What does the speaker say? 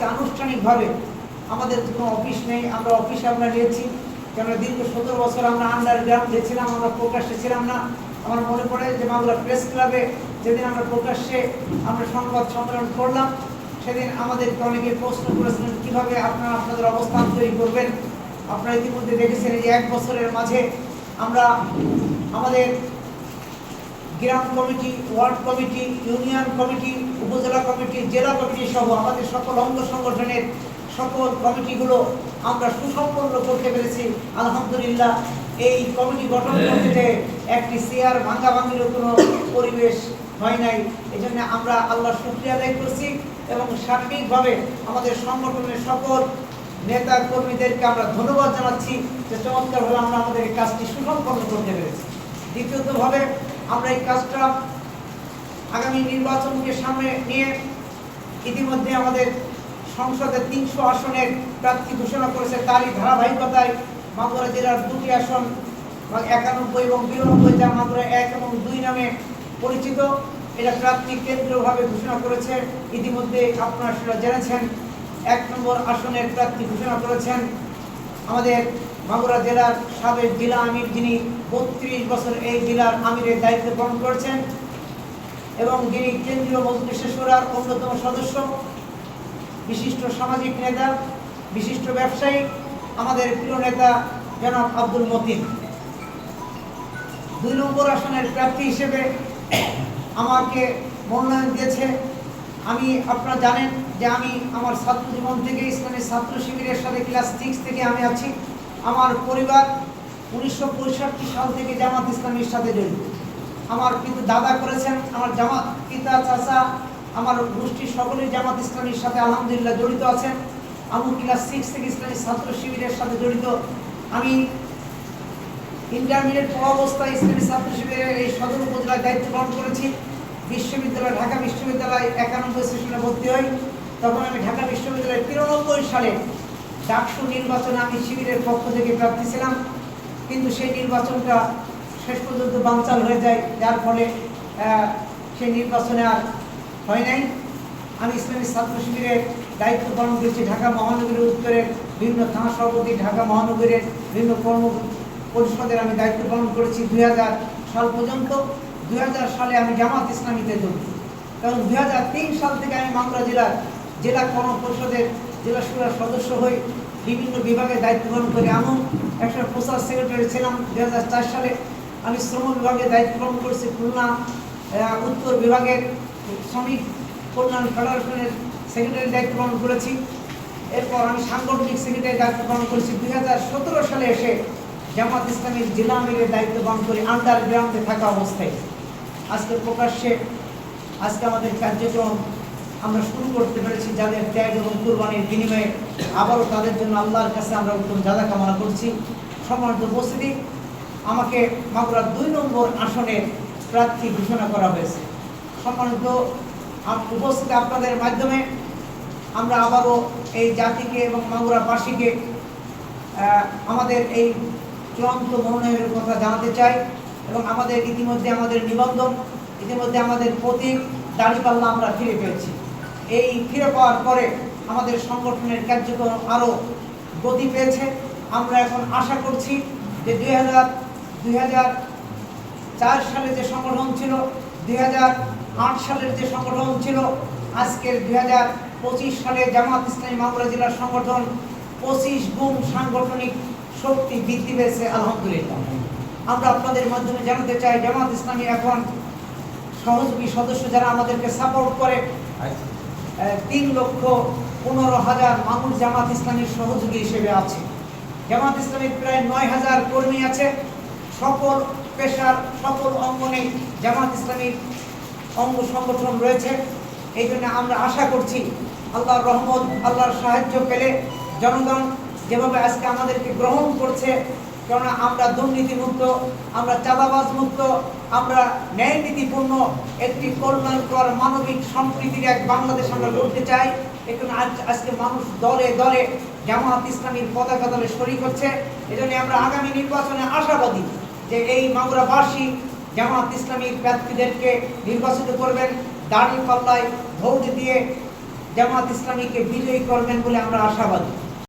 আজকে আনুষ্ঠানিকভাবে আমাদের কোনো অফিস নেই। আমরা অফিসে আমরা নিয়েছি কেননা দীর্ঘ সতেরো বছর আমরা আন্ডারগ্রাউন্ডে ছিলাম, আমরা প্রকাশ্যে ছিলাম না। আমার মনে পড়ে যে মাগুরা প্রেস ক্লাবে যেদিন আমরা প্রকাশ্যে আমরা সংবাদ সম্মেলন করলাম, সেদিন আমাদেরকে অনেকে প্রশ্ন করেছিলেন, কীভাবে আপনারা আপনাদের অবস্থান তৈরি করবেন? আপনারা ইতিমধ্যে দেখেছেন এই এক বছরের মাঝে আমরা আমাদের গ্রাম committee ward committee union committee উপজেলা কমিটি জেলা কমিটি সহ আমাদের সকল অঙ্গ সংগঠনের সকল কমিটিগুলো আমরা সুসম্পন্ন করতে পেরেছি। আলহামদুলিল্লাহ এই কমিটি গঠন করতে একটি চেয়ার ভাঙ্গা ভাঙ্গিরও কোনো পরিবেশ হয় নাই। এই জন্য আমরা আল্লাহ শুক্রিয়া আদায় করছি এবং সার্বিকভাবে আমাদের সংগঠনের সকল নেতা কর্মীদেরকে আমরা ধন্যবাদ জানাচ্ছি যে চমৎকারভাবে আমরা আমাদের এই কাজটি সুসম্পন্ন করতে পেরেছি। দ্বিতীয়তভাবে আমরা এই কাজটা আগামী নির্বাচনকে সামনে নিয়ে ইতিমধ্যে আমাদের সংসদে তিনশো আসনের প্রার্থী ঘোষণা করেছে। তারই ধারাবাহিকতায় মাগুরা জেলার দুটি আসন, একানব্বই এবং বিরানব্বই, যা মাগুরা এক এবং দুই নামে পরিচিত। এটা প্রার্থী কেন্দ্রীয়ভাবে ঘোষণা করেছে। ইতিমধ্যে আপনারা সেটা জেনেছেন। এক নম্বর আসনের প্রার্থী ঘোষণা করেছেন আমাদের মাগুরা জেলার সাবেক জেলা আমির যিনি বত্রিশ বছর এই জেলার আমিরের দায়িত্ব পালন করছেন এবং যিনি কেন্দ্রীয় মজলিসে সুরার অন্যতম সদস্য, বিশিষ্ট সামাজিক নেতা, বিশিষ্ট ব্যবসায়ী, আমাদের প্রিয় নেতা জনাব আব্দুল মতিন। দুই নম্বর আসনের প্রার্থী হিসেবে আমাকে মনোনয়ন দিয়েছে। আমি, আপনারা জানেন যে আমি আমার ছাত্র জীবন থেকে ইসলামী ছাত্র শিবিরের সাথে ক্লাস সিক্স থেকে আমি আছি। আমার পরিবার উনিশশো পঁয়ষট্টি সাল থেকে জামাত ইসলামীর সাথে জড়িত। আমার কিন্তু দাদা করেছেন, আমার জামাত পিতা, চাচা, আমার গোষ্ঠীর সকলেই জামাত ইসলামীর সাথে আলহামদুলিল্লাহ জড়িত আছেন। আমি ক্লাস সিক্স থেকে ইসলামী ছাত্র শিবিরের সাথে জড়িত। আমি ইন্টারমিডিয়েট পড়া অবস্থায় ইসলামী ছাত্র শিবিরের এই সদর উপজেলায় দায়িত্ব পালন করেছি। বিশ্ববিদ্যালয় ঢাকা বিশ্ববিদ্যালয় একানব্বই সেশনে ভর্তি হই। তখন আমি ঢাকা বিশ্ববিদ্যালয় তিরানব্বই সালে ডাকসু নির্বাচনে আমি শিবিরের পক্ষ থেকে প্রার্থী ছিলাম, কিন্তু সেই নির্বাচনটা শেষ পর্যন্ত বাঞ্চাল হয়ে যায়, যার ফলে সেই নির্বাচনে আর হয় নাই। আমি ইসলামী ছাত্র শিবিরের দায়িত্ব পালন করেছি ঢাকা মহানগরীর উত্তরের বিভিন্ন থানা সভাপতি ঢাকা মহানগরীর বিভিন্ন কর্ম পরিষদের আমি দায়িত্ব পালন করেছি দু হাজার সাল পর্যন্ত। দু হাজার সালে আমি জামাত ইসলামীতে যোগ কারণ দু হাজার তিন সাল থেকে আমি মাগুরা জেলার জেলা কর্ম পরিষদের জেলা সুরার সদস্য হয়ে বিভিন্ন বিভাগে দায়িত্ব পালন করে আমি একশো প্রচার সেক্রেটারি ছিলাম দু হাজার চার সালে। আমি শ্রম বিভাগে দায়িত্ব পালন করেছি খুলনা উত্তর বিভাগের শ্রমিক কল্যাণ ফেডারেশনের সেক্রেটারি দায়িত্ব পালন করেছি। এরপর আমি সাংগঠনিক সেক্রেটারি দায়িত্ব পালন করেছি। দু হাজার সতেরো সালে এসে জামাত ইসলামীর জেলা আমিরের দায়িত্ব পালন করি আন্ডারগ্রাউন্ডে থাকা অবস্থায়। আজকে প্রকাশ্যে আজকে আমাদের কার্যক্রম আমরা শুরু করতে পেরেছি যাদের ত্যাগ এবং কুরবানির বিনিময়ে। আবারও তাদের জন্য আল্লাহর কাছে আমরা উত্তম জাদা কামনা করছি। সম্মানিত উপস্থিতি, আমাকে মাগুরার দুই নম্বর আসনে প্রার্থী ঘোষণা করা হয়েছে। সম্মানিত উপস্থিতি আপনাদের মাধ্যমে আমরা আবারও এই জাতিকে এবং মাগুরাবাসীকে আমাদের এই চূড়ান্ত মনোনয়নের কথা জানাতে চাই এবং আমাদের ইতিমধ্যে আমাদের নিবন্ধন, ইতিমধ্যে আমাদের প্রতীক দাঁড়িপাল্লা আমরা ফিরে পেয়েছি। এই ফিরে পাওয়ার পরে আমাদের সংগঠনের কার্যক্রম আরও গতি পেয়েছে। আমরা এখন আশা করছি যে দুই হাজার দুই হাজার চার সালে যে সংগঠন ছিল, দুই আট সালের যে সংগঠন ছিল, আজকের দুই হাজার পঁচিশ সালে জামাত ইসলামী মাগুরা জেলার সংগঠন পঁচিশ গুণ সাংগঠনিক শক্তি বৃদ্ধি পেয়েছে, আলহামদুলিল্লাহ। আমরা আপনাদের মাধ্যমে জানাতে চাই, জামাত ইসলামী এখন সহযোগী সদস্য যারা আমাদেরকে সাপোর্ট করে তিন লক্ষ পনেরো হাজার মানুষ জামাত ইসলামীর সহযোগী হিসেবে আছে। জামাত ইসলামীর প্রায় নয় হাজার কর্মী আছে। সকল পেশার, সকল অঙ্গনে জামাত ইসলামীর অঙ্গ সংগঠন রয়েছে। এই জন্য আমরা আশা করছি আল্লাহর রহমত, আল্লাহর সাহায্য পেলে জনগণ যেভাবে আজকে আমাদেরকে গ্রহণ করছে কেননা আমরা দুর্নীতি মুক্ত আমরা চাঁদাবাজ মুক্ত আমরা ন্যায় নীতিপূর্ণ একটি কল্যাণকর মানবিক সম্প্রীতির এক বাংলাদেশ আমরা গড়তে চাই। এখানে আজ আজকে মানুষ দলে দলে জামাত ইসলামীর পতাকা দলে শরিক হচ্ছে। এজন্য আমরা আগামী নির্বাচনে আশাবাদী যে এই মাগুরাবাসী জামাত ইসলামীর প্রার্থীদেরকে নির্বাচিত করবেন। দাড়ি পাল্লায় ভোট দিয়ে জামাত ইসলামীকে বিজয়ী করবেন বলে আমরা আশাবাদী।